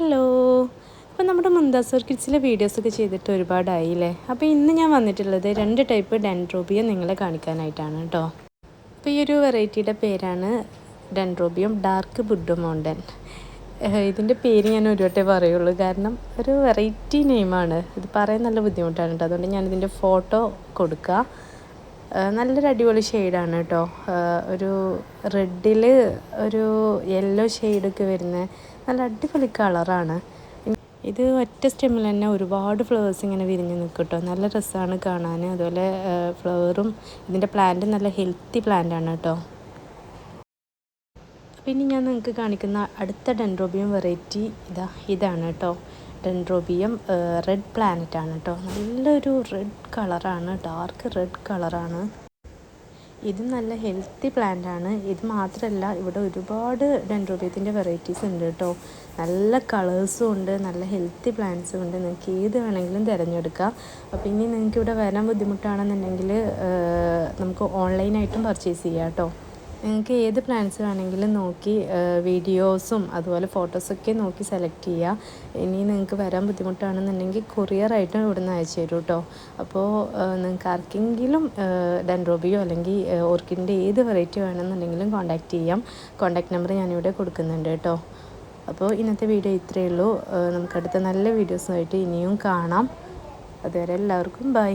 Hello. അപ്പോൾ നമ്മുടെ മുന്താസൂർ കിഡ്സിലെ വീഡിയോസൊക്കെ ചെയ്തിട്ട് ഒരുപാടായില്ലേ? അപ്പോൾ ഇന്ന് ഞാൻ വന്നിട്ടുള്ളത് രണ്ട് ടൈപ്പ് ഡെൻഡ്രോബിയ നിങ്ങളെ കാണിക്കാനായിട്ടാണ് കേട്ടോ. അപ്പോൾ ഈ ഒരു വെറൈറ്റിയുടെ പേരാണ് ഡെൻഡ്രോബിയം ഡാർക്ക് ബുഡ് മൗണ്ടൻ ഇതിന്റെ പേര് ഞാൻ ഒരു വട്ടേ പറയുള്ളൂ. കാരണം ഒരു വെറൈറ്റി നെയിമാണ് ഇത് പറയാൻ നല്ല ബുദ്ധിമുട്ടാണ് കേട്ടോ. അതുകൊണ്ട് ഞാനിതിന്റെ ഫോട്ടോ കൊടുക്കുക നല്ലൊരു അടിപൊളി ഷെയ്ഡാണ് കേട്ടോ ഒരു റെഡിൽ ഒരു യെല്ലോ ഷെയ്ഡൊക്കെ വരുന്ന നല്ല അടിപൊളി കളറാണ് ഇത് ഒറ്റ സ്റ്റെമ്മിൽ തന്നെ ഒരുപാട് ഫ്ലവേഴ്സ് ഇങ്ങനെ വിരിഞ്ഞ് നിൽക്കും കേട്ടോ നല്ല രസമാണ് കാണാൻ അതുപോലെ ഫ്ലവറും ഇതിന്റെ പ്ലാന്റ് നല്ല ഹെൽത്തി പ്ലാന്റ് ആണ് കേട്ടോ പിന്നെ ഞാൻ നിങ്ങൾക്ക് കാണിക്കുന്ന അടുത്ത ഡെൻഡ്രോബിയം വെറൈറ്റി ഇതാ ഇതാണ് കേട്ടോ ഡെൻഡ്രോബിയം റെഡ് പ്ലാനറ്റ് ആണ് കേട്ടോ നല്ലൊരു റെഡ് കളറാണ് ഡാർക്ക് റെഡ് കളറാണ് ഇത് നല്ല ഹെൽത്തി പ്ലാന്റ് ആണ്. ഇത് മാത്രമല്ല ഇവിടെ ഒരുപാട് ഡെൻഡ്രോബിയത്തിന്റെ വെറൈറ്റീസ് ഉണ്ട് കേട്ടോ നല്ല കളേഴ്സും ഉണ്ട് നല്ല ഹെൽത്തി പ്ലാന്റ്സും ഉണ്ട്. നിങ്ങൾക്ക് ഏത് വേണമെങ്കിലും തിരഞ്ഞെടുക്കാം. അപ്പോൾ ഇനി നിങ്ങൾക്ക് ഇവിടെ വരാൻ ബുദ്ധിമുട്ടാണെന്നുണ്ടെങ്കിൽ നമുക്ക് ഓൺലൈനായിട്ടും പർച്ചേസ് ചെയ്യാം കേട്ടോ നിങ്ങൾക്ക് ഏത് പ്ലാൻസ് വേണമെങ്കിലും നോക്കി വീഡിയോസും അതുപോലെ ഫോട്ടോസൊക്കെ നോക്കി സെലക്ട് ചെയ്യുക ഇനി നിങ്ങൾക്ക് വരാൻ ബുദ്ധിമുട്ടാണെന്നുണ്ടെങ്കിൽ കൊറിയറായിട്ട് ഇവിടെ നിന്ന് അയച്ചു തരും കേട്ടോ അപ്പോൾ നിങ്ങൾക്ക് ആർക്കെങ്കിലും ഡെൻഡ്രോബിയോ അല്ലെങ്കിൽ ഓർക്കിഡിന്റെ ഏത് വെറൈറ്റി വേണമെന്നുണ്ടെങ്കിലും കോൺടാക്റ്റ് ചെയ്യാം. കോൺടാക്റ്റ് നമ്പർ ഞാനിവിടെ കൊടുക്കുന്നുണ്ട് കേട്ടോ അപ്പോൾ ഇന്നത്തെ വീഡിയോ ഇത്രയേ ഉള്ളൂ. നമുക്കടുത്ത നല്ല വീഡിയോസുമായിട്ട് ഇനിയും കാണാം. അതുവരെ എല്ലാവർക്കും ബൈ